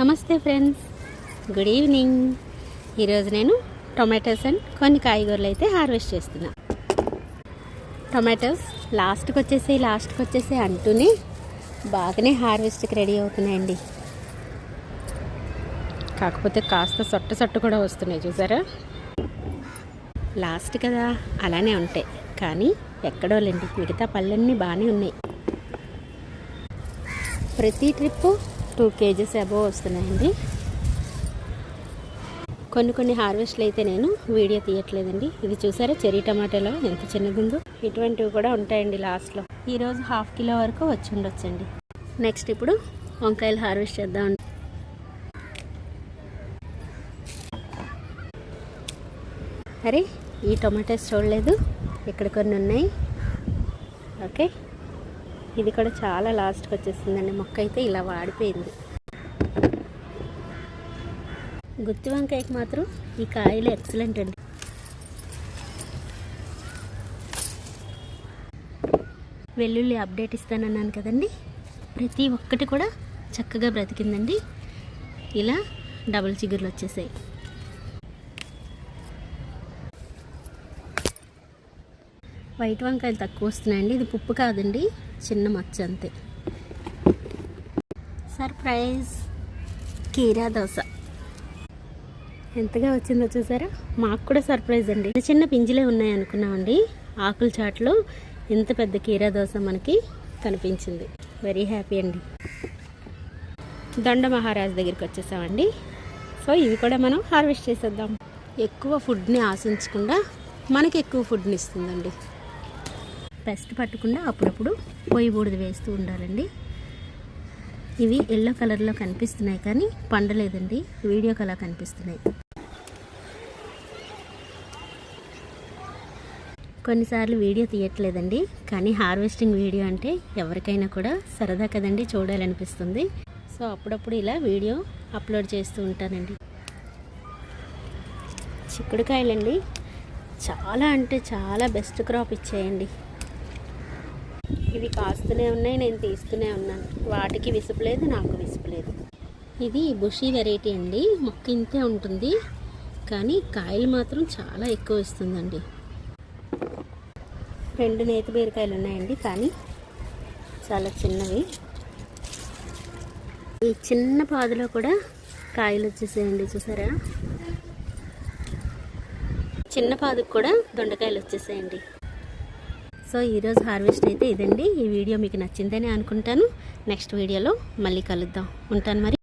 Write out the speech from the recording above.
నమస్తే friends. Good evening ఈరోజు నేను టొమాటోస్ అండ్ కొన్ని కాయగూరలు అయితే హార్వెస్ట్ చేస్తున్నా. టొమాటోస్ లాస్ట్కి వచ్చేసి లాస్ట్కి వచ్చేసి అంటూనే బాగానే హార్వెస్ట్కి రెడీ అవుతున్నాయండి. కాకపోతే కాస్త సొట్ట సొట్ట కూడా వస్తున్నాయి చూసారా? లాస్ట్ కదా అలానే ఉంటాయి. కానీ ఎక్కడోలేండి మిగతా పళ్ళన్నీ బాగానే ఉన్నాయి. ప్రతి ట్రిప్పు టూ కేజీస్ అబోవ్ వస్తున్నాయండి. కొన్ని కొన్ని హార్వెస్ట్లు అయితే నేను వీడియో తీయట్లేదండి. ఇది చూసారా? చెరీ టమాటాలో ఎంత చిన్నదిందో ఇటువంటివి కూడా ఉంటాయండి లాస్ట్లో. ఈరోజు హాఫ్ కిలో వరకు వచ్చి ఉండొచ్చండి. నెక్స్ట్ ఇప్పుడు వంకాయలు హార్వెస్ట్ చేద్దాం. అరే ఈ టొమాటోస్ చూడలేదు. ఇక్కడ కొన్ని ఉన్నాయి. ఓకే. ఇది కూడా చాలా లాస్ట్కి వచ్చేసిందండి. మొక్క అయితే ఇలా వాడిపోయింది. గుత్తి వంకాయకి మాత్రం ఈ కాయలు ఎక్సలెంట్ అండి. వెల్లుల్లి అప్డేట్ ఇస్తానన్నాను కదండి. ప్రతి ఒక్కటి కూడా చక్కగా బ్రతికిందండి. ఇలా డబుల్ చిగుర్లు వచ్చేసాయి. వైట్ వంకాయలు తక్కువ వస్తున్నాయండి. ఇది పుప్పు కాదండి. చిన్న మచ్చ అంతే. సర్ప్రైజ్ కీరా దోశ. ఎంతగా వచ్చిందో చూసారా? మాకు కూడా సర్ప్రైజ్ అండి. చిన్న పింజలే ఉన్నాయి అనుకున్నామండి. ఆకుల చాట్లో ఇంత పెద్ద కీరా దోశ మనకి కనిపించింది. వెరీ హ్యాపీ అండి. దొండ మహారాజ్ దగ్గరికి వచ్చేసామండి. సో ఇవి కూడా మనం హార్వెస్ట్ చేసేద్దాం. ఎక్కువ ఫుడ్ని ఆశించకుండా మనకి ఎక్కువ ఫుడ్ని ఇస్తుందండి. పెస్ట్ పట్టకుండా అప్పుడప్పుడు పొయ్యి బూడిద వేస్తూ ఉండాలండి. ఇవి ఎల్లో కలర్లో కనిపిస్తున్నాయి కానీ పండలేదండి. వీడియో కలా కనిపిస్తున్నాయి. కొన్నిసార్లు వీడియో తీయట్లేదండి. కానీ హార్వెస్టింగ్ వీడియో అంటే ఎవరికైనా కూడా సరదా కదండి చూడాలనిపిస్తుంది. సో అప్పుడప్పుడు ఇలా వీడియో అప్లోడ్ చేస్తూ ఉంటానండి. చిక్కుడుకాయలండి. చాలా అంటే చాలా బెస్ట్ క్రాప్ ఇచ్చాయండి. ఇవి కాస్తూనే ఉన్నాయి నేను తీస్తూనే ఉన్నాను. వాటికి విసుపులేదు నాకు విసుపులేదు ఇది బుషీ వెరైటీ అండి. మొక్క ఇంతే ఉంటుంది కానీ కాయలు మాత్రం చాలా ఎక్కువ ఇస్తుందండి. రెండు నేతి బీరకాయలు ఉన్నాయండి కానీ చాలా చిన్నవి. ఈ చిన్న పాదులో కూడా కాయలు వచ్చేసాయండి చూసారా? చిన్న పాదుకు కూడా దొండకాయలు వచ్చేసాయండి. సో ఈరోజు హార్వెస్ట్ అయితే ఇదండి. ఈ వీడియో మీకు నచ్చిందని అనుకుంటాను. నెక్స్ట్ వీడియోలో మళ్ళీ కలుద్దాం. ఉంటాను మరి.